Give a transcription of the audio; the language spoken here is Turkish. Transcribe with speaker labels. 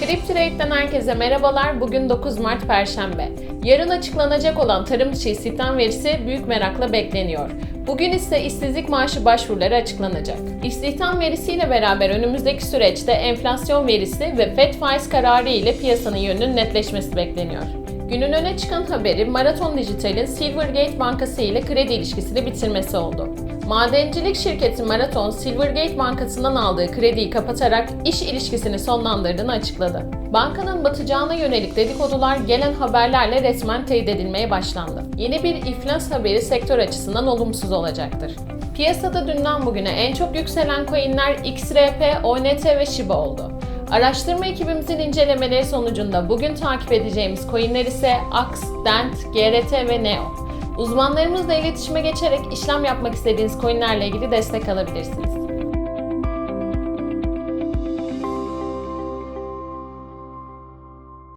Speaker 1: Cryptrade'den herkese merhabalar. Bugün 9 Mart Perşembe. Yarın açıklanacak olan tarım dışı istihdam verisi büyük merakla bekleniyor. Bugün ise işsizlik maaşı başvuruları açıklanacak. İstihdam verisiyle beraber önümüzdeki süreçte enflasyon verisi ve FED faiz kararı ile piyasanın yönünün netleşmesi bekleniyor. Günün öne çıkan haberi Marathon Dijital'in Silvergate Bankası ile kredi ilişkisini bitirmesi oldu. Madencilik şirketi Marathon, Silvergate Bankası'ndan aldığı krediyi kapatarak iş ilişkisini sonlandırdığını açıkladı. Bankanın batacağına yönelik dedikodular gelen haberlerle resmen teyit edilmeye başlandı. Yeni bir iflas haberi sektör açısından olumsuz olacaktır. Piyasada dünden bugüne en çok yükselen coinler XRP, ONT ve Shiba oldu. Araştırma ekibimizin incelemeleri sonucunda bugün takip edeceğimiz coinler ise AX, DENT, GRT ve NEO. Uzmanlarımızla iletişime geçerek işlem yapmak istediğiniz coinlerle ilgili destek alabilirsiniz.